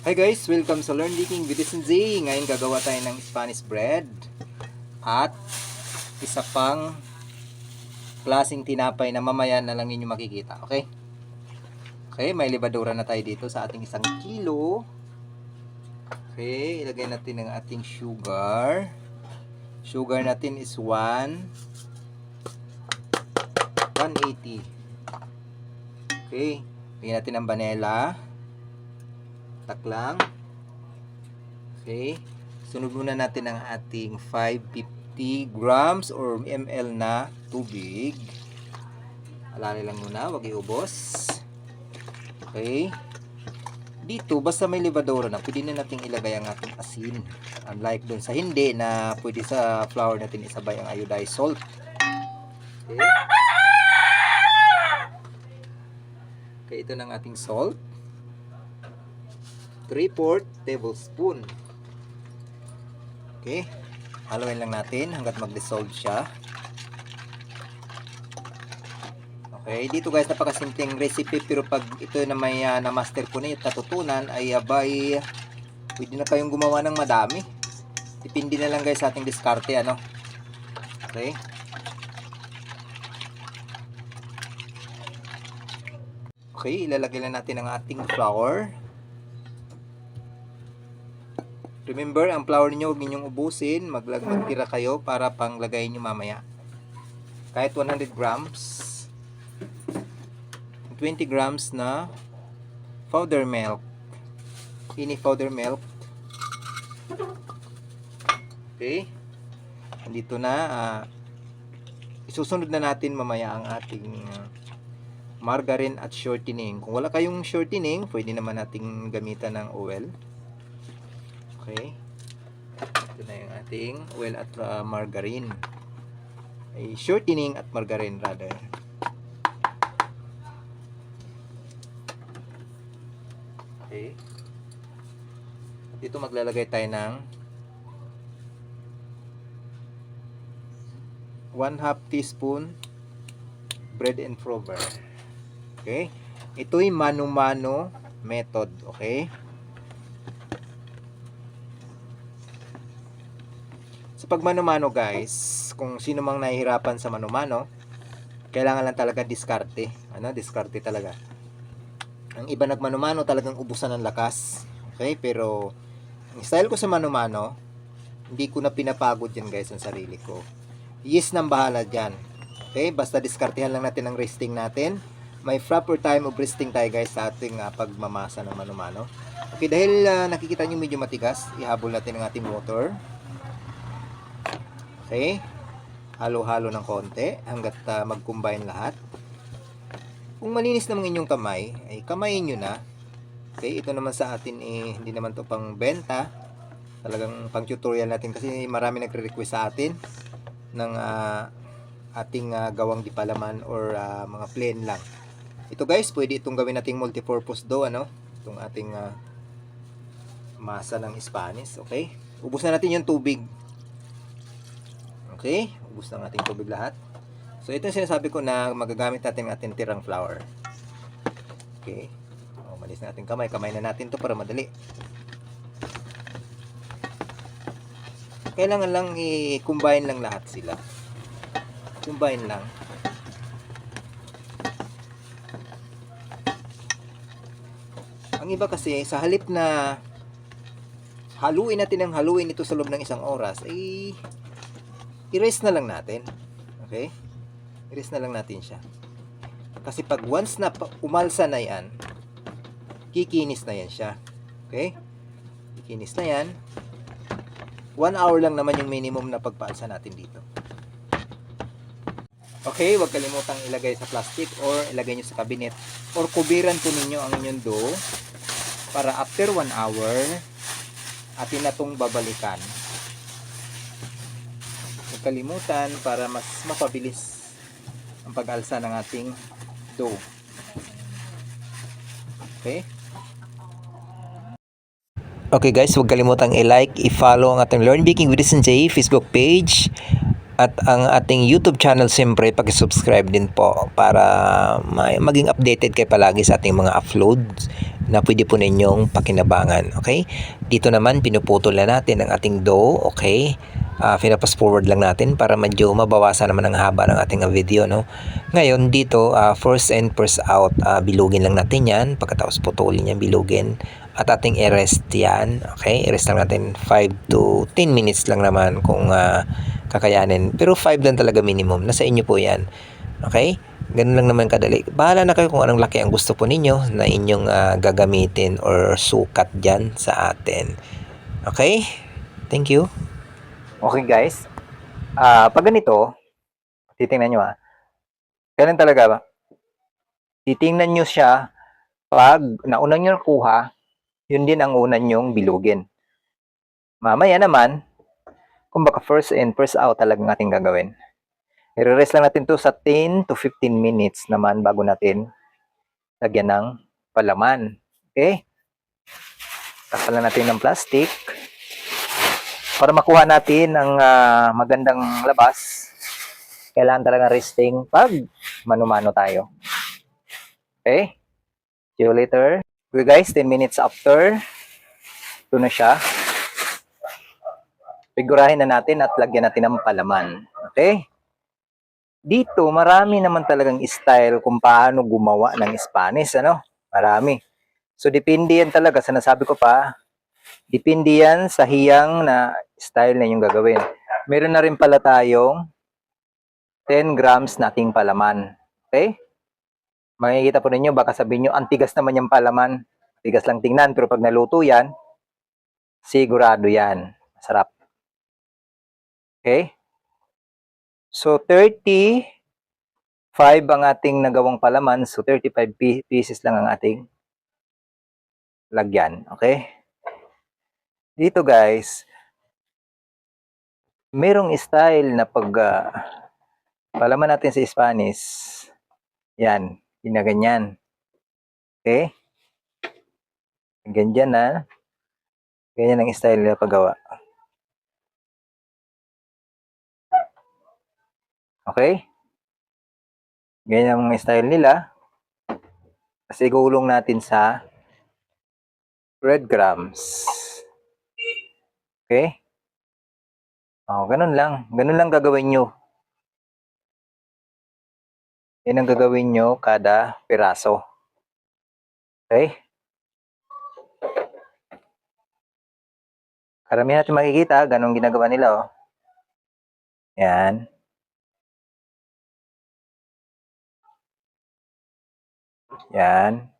Hi guys, welcome sa Learn Baking with Z. Ngayon gagawa tayo ng Spanish bread at isa pang klaseng tinapay na mamaya na lang ninyo makikita. Okay? Okay, may libadura na tayo dito sa ating isang kilo. Okay, ilagay natin ang ating sugar. Sugar natin is 1 180. Okay, bigyan natin ng vanilla taklang. Okay. Sunod muna natin ang ating 550 grams or ml na tubig. Alali lang muna, wag iubos. Okay. Dito, basta may libadora na, pwede na natin ilagay ang ating asin. Unlike dun sa hindi na pwede sa flour natin isabay ang iodized salt. Okay. Okay, ito ng ating salt. 3-4 tablespoon. Okay. Haluin lang natin hanggat mag-dissolve siya. Okay. Dito guys, napakasimpleng recipe pero pag ito na may uh, na-master ko na yung natutunan ay abay pwede na kayong gumawa ng madami. Depende na lang guys sa ating diskarte ano. Okay. Okay, ilalagay lang natin ang ating flour. Remember, ang flour niyo huwag ninyong ubusin. Maglag magtira kayo para panglagay niyo mamaya. Kahit 100 grams. 20 grams na powder milk. Ini powder milk. Okay. Andito na. ah, isusunod na natin mamaya ang ating ah, margarine at shortening. Kung wala kayong shortening, pwede naman nating gamitan ng oil. Okay. Ito na yung ating oil at uh, margarine. Ay, shortening at margarine rather. Okay. Dito maglalagay tayo ng 1 half teaspoon bread and prover. Okay? Ito'y mano-mano method. Okay? Sa pag mano-mano guys, kung sino mang nahihirapan sa mano-mano, kailangan lang talaga diskarte. Ano? Diskarte talaga. Ang iba nagmano-mano talagang ubusan ng lakas. Okay? Pero, ang style ko sa mano-mano, hindi ko na pinapagod yan guys ang sarili ko. Yes nang bahala dyan. Okay? Basta diskartehan lang natin ang resting natin. May proper time of resting tayo guys sa ating ah, pagmamasa ng mano-mano. Okay, dahil ah, nakikita nyo medyo matigas, ihabol natin ang ating water. Okay? Halo-halo ng konti hanggat ah, mag-combine lahat. Kung malinis naman inyong kamay, ay kamayin nyo na. Okay, ito naman sa atin eh, hindi naman to pang benta. Talagang pang tutorial natin kasi marami nagre-request sa atin ng ah, ating ah, gawang di palaman or ah, mga plain lang. Ito guys, pwede itong gawin nating multi-purpose dough, ano? Itong ating ah, masa ng Spanish, okay? Ubus na natin yung tubig. Okay? Ubus na natin tubig lahat. So, ito yung sinasabi ko na magagamit natin ang ating tirang flour. Okay? O, malis na ating kamay. Kamay na natin to para madali. Kailangan lang i-combine lang lahat sila. Combine lang. Ang iba kasi, sa halip na haluin natin ang haluin ito sa loob ng isang oras, ay i-rest na lang natin. Okay? I-rest na lang natin siya. Kasi pag once na umalsa na yan, kikinis na yan siya. Okay? Kikinis na yan. One hour lang naman yung minimum na pagpaalsa natin dito. Okay, huwag kalimutang ilagay sa plastic or ilagay nyo sa cabinet or kubiran po ninyo ang inyong dough para after 1 hour atin na itong babalikan. Kalimutan para mas mapabilis ang pag-alsa ng ating dough. Okay? Okay guys, huwag kalimutang i-like, i-follow ang ating Learn Baking with J Facebook page at ang ating YouTube channel siyempre paki-subscribe din po para maging updated kayo palagi sa ating mga uploads na pwede po ninyong pakinabangan. Okay? Dito naman, pinuputol na natin ang ating dough. Okay? Uh, pinapas forward lang natin para medyo mabawasan naman ang haba ng ating ah, video. No? Ngayon, dito, ah, first in, first out, ah, bilugin lang natin yan. Pagkatapos putulin yan, bilugin. At ating i-rest yan. Okay? I-rest lang natin 5 to 10 minutes lang naman kung ah, kakayanin. Pero 5 lang talaga minimum. Nasa inyo po yan. Okay? Ganun lang naman kadali. Bahala na kayo kung anong laki ang gusto po ninyo na inyong ah, gagamitin or sukat dyan sa atin. Okay? Thank you. Okay guys. Ah, pag ganito, titingnan nyo ah. Ganun talaga ba? Titingnan nyo siya pag nauna nyo nakuha, yun din ang una nyong bilugin. Mamaya naman, kung baka first in, first out talagang ating gagawin. I-rest lang natin to sa 10 to 15 minutes naman bago natin lagyan ng palaman. Okay? Takpan lang natin ng plastic para makuha natin ang ah, magandang labas. Kailangan talaga resting pag mano-mano tayo. Okay? See you later. Okay guys, 10 minutes after. Ito na siya. Figurahin na natin at lagyan natin ng palaman. Okay? Dito, marami naman talagang style kung paano gumawa ng Spanish, ano? Marami. So, depende yan talaga. Sa nasabi ko pa, depende yan sa hiyang na style na yung gagawin. Meron na rin pala tayong 10 grams na ating palaman. Okay? Makikita po ninyo, baka sabihin nyo, ang tigas naman yung palaman. Tigas lang tingnan, pero pag naluto yan, sigurado yan. Masarap. Okay? So, 35 ang ating nagawang palaman. So, 35 pi- pieces lang ang ating lagyan. Okay? Dito guys, merong style na pag ah, palaman natin sa Spanish. Yan, ginaganyan. Okay? Ganyan na. Ganyan ang style na paggawa. Okay? Ganyan ang style nila. Kasi igulong natin sa breadcrumbs. Okay? Oh, ganun lang. Ganun lang gagawin nyo. Yan ang gagawin nyo kada piraso. Okay? Karamihan natin makikita, ganun ginagawa nila, oh. Yan. Yan.